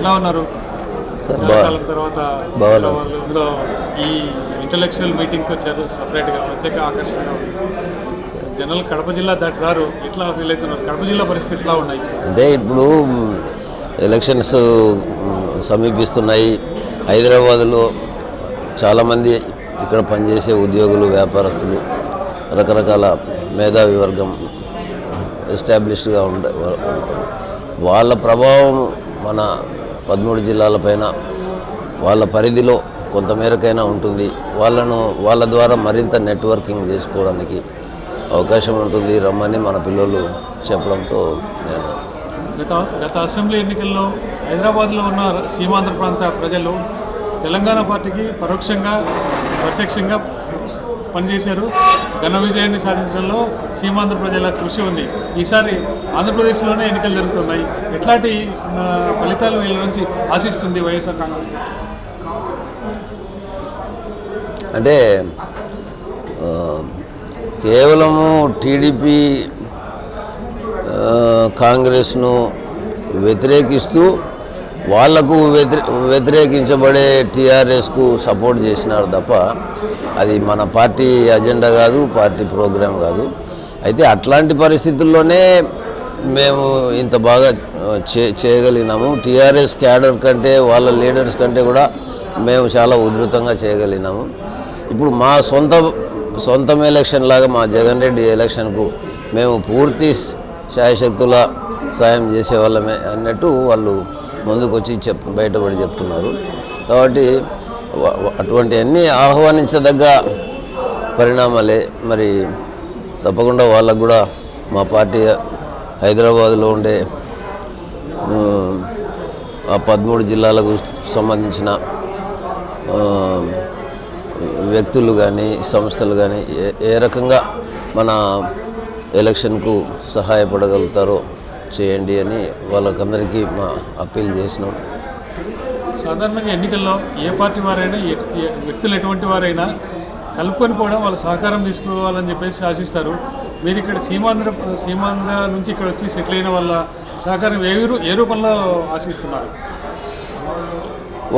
ఎట్లా ఉన్నారు? తర్వాత ఇందులో ఈ ఇంటలెక్చువల్ మీటింగ్కి వచ్చారు సపరేట్గా ప్రత్యేక ఆకర్షణగా జనరల్ కడప జిల్లా దాటి రారు ఎట్లా ఫీల్ అవుతున్నారు? కడప జిల్లా పరిస్థితి ఎట్లా ఉన్నాయి? అంటే ఇప్పుడు ఎలక్షన్స్ సమీపిస్తున్నాయి. హైదరాబాదులో చాలామంది ఇక్కడ పనిచేసే ఉద్యోగులు వ్యాపారస్తులు రకరకాల మేధావి వర్గం ఎస్టాబ్లిష్డ్గా ఉండే వాళ్ళ ప్రభావం మన పదమూడు జిల్లాలపైన వాళ్ళ పరిధిలో కొంతమేరకైనా ఉంటుంది. వాళ్ళను వాళ్ళ ద్వారా మరింత నెట్వర్కింగ్ చేసుకోవడానికి అవకాశం ఉంటుంది. రమ్మని మన పిల్లలు చెప్పడంతో నేను గత గత అసెంబ్లీ ఎన్నికల్లో హైదరాబాద్లో ఉన్న సీమాంధ్ర ప్రాంత ప్రజలు తెలంగాణ పార్టీకి పరోక్షంగా ప్రత్యక్షంగా పనిచేశారు. ఘన విజయాన్ని సాధించడంలో సీమాంధ్ర ప్రజల కృషి ఉంది. ఈసారి ఆంధ్రప్రదేశ్లోనే ఎన్నికలు జరుగుతున్నాయి. ఎట్లాంటి ఫలితాలు వీళ్ళ నుంచి ఆశిస్తుంది వైఎస్ఆర్ కాంగ్రెస్ అంటే కేవలము టీడీపీ కాంగ్రెస్ను వ్యతిరేకిస్తూ వాళ్ళకు వ్యతిరే వ్యతిరేకించబడే టీఆర్ఎస్కు సపోర్ట్ చేసినారు తప్ప అది మన పార్టీ అజెండా కాదు పార్టీ ప్రోగ్రాం కాదు. అయితే అట్లాంటి పరిస్థితుల్లోనే మేము ఇంత బాగా చే చేయగలిగినాము. టీఆర్ఎస్ క్యాడర్ కంటే వాళ్ళ లీడర్స్ కంటే కూడా మేము చాలా ఉధృతంగా చేయగలిగినాము. ఇప్పుడు మా సొంత సొంతం ఎలక్షన్ లాగా మా జగన్ రెడ్డి ఎలక్షన్కు మేము పూర్తి శాయశక్తుల సాయం చేసేవాళ్ళమే అన్నట్టు వాళ్ళు ముందుకు వచ్చి చెప్ బయటపడి చెప్తున్నారు. కాబట్టి అటువంటి అన్నీ అటువంటివన్నీ ఆహ్వానించదగ్గ పరిణామాలే. మరి తప్పకుండా వాళ్ళకు కూడా మా పార్టీ హైదరాబాద్లో ఉండే ఆ పదమూడు జిల్లాలకు సంబంధించిన వ్యక్తులు కానీ సంస్థలు కానీ ఏ ఏ రకంగా మన ఎలక్షన్కు సహాయపడగలుగుతారో చేయండి అని వాళ్ళకందరికీ మా అప్పీల్ చేసినాం. సాధారణంగా ఎన్నికల్లో ఏ పార్టీ వారైనా వ్యక్తులు ఎటువంటి వారైనా కలుపుకొని పోవడం వాళ్ళ సహకారం తీసుకోవాలని చెప్పేసి ఆశిస్తారు. మీరు ఇక్కడ సీమాంధ్ర సీమాంధ్ర నుంచి ఇక్కడ వచ్చి సెటిల్ అయిన వాళ్ళ సహకారం ఏ ఏ రూపంలో ఆశిస్తున్నారు?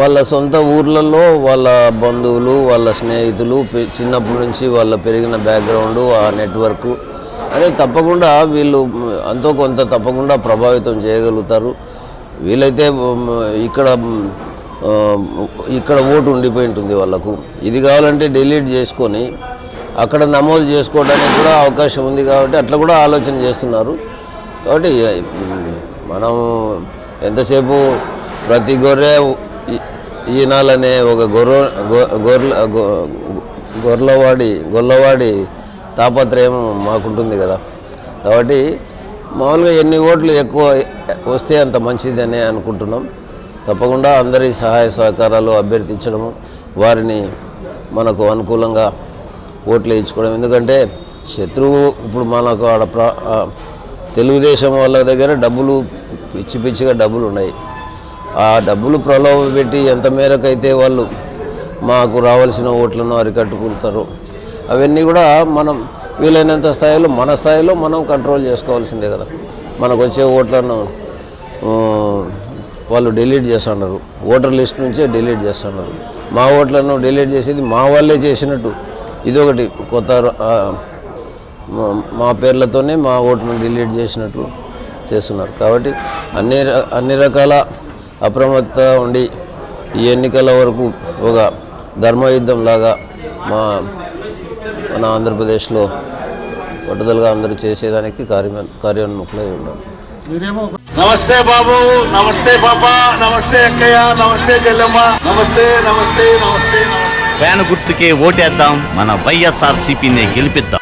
వాళ్ళ సొంత ఊర్లలో వాళ్ళ బంధువులు వాళ్ళ స్నేహితులు చిన్నప్పటి నుంచి వాళ్ళ పెరిగిన బ్యాక్గ్రౌండ్ ఆ నెట్వర్క్ అనేది తప్పకుండా వీళ్ళు అంతో కొంత తప్పకుండా ప్రభావితం చేయగలుగుతారు. వీలైతే ఇక్కడ ఇక్కడ ఓటు ఉండిపోయి ఉంటుంది వాళ్ళకు. ఇది కావాలంటే డిలీట్ చేసుకొని అక్కడ నమోదు చేసుకోవడానికి కూడా అవకాశం ఉంది కాబట్టి అట్లా కూడా ఆలోచన చేస్తున్నారు. కాబట్టి మనం ఎంతసేపు ప్రతి గొర్రె ఈనాలనే ఒక గొర్రె గొ- గొర్రెల గొర్రెలవాడి గొల్లవాడి తాపత్రయం మాకుంటుంది కదా. కాబట్టి మామూలుగా ఎన్ని ఓట్లు ఎక్కువ వస్తే అంత మంచిదని అనుకుంటున్నాం. తప్పకుండా అందరి సహాయ సహకారాలు అభ్యర్థించడము వారిని మనకు అనుకూలంగా ఓట్లు వేయించుకోవడం. ఎందుకంటే శత్రువు ఇప్పుడు మనకు ఆడ ప్రా తెలుగుదేశం వాళ్ళ దగ్గర డబ్బులు పిచ్చి పిచ్చిగా డబ్బులు ఉన్నాయి. ఆ డబ్బులు ప్రలోభ పెట్టి ఎంత మేరకు అయితే వాళ్ళు మాకు రావాల్సిన ఓట్లను అరికట్టుకుంటారు. అవన్నీ కూడా మనం వీలైనంత స్థాయిలో మన స్థాయిలో మనం కంట్రోల్ చేసుకోవాల్సిందే కదా. మనకు వచ్చే ఓట్లను వాళ్ళు డిలీట్ చేస్తున్నారు. ఓటర్ లిస్ట్ నుంచే డిలీట్ చేస్తున్నారు. మా ఓట్లను డిలీట్ చేసేది మా వాళ్ళే చేసినట్టు. ఇదొకటి కొత్త మా- పేర్లతోనే మా ఓటును డిలీట్ చేసినట్లు చేస్తున్నారు. కాబట్టి అన్ని అన్ని రకాల అప్రమత్త ఉండి ఈ ఎన్నికల వరకు ఒక ధర్మయుద్ధంలాగా మా మన ఆంధ్రప్రదేశ్లో పట్టుదలగా అందరూ చేసేదానికి కార్య కార్యోన్ముఖులై ఉన్నాం. నమస్తే బాబు నమస్తే పాప నమస్తే అక్కయ్య నమస్తే చెల్లెమ్మ నమస్తే నమస్తే నమస్తే నమస్తే. ఫ్యాన్ గుర్తుకే ఓటేద్దాం మన వైఎస్ఆర్ సిపిని గెలిపిద్దాం.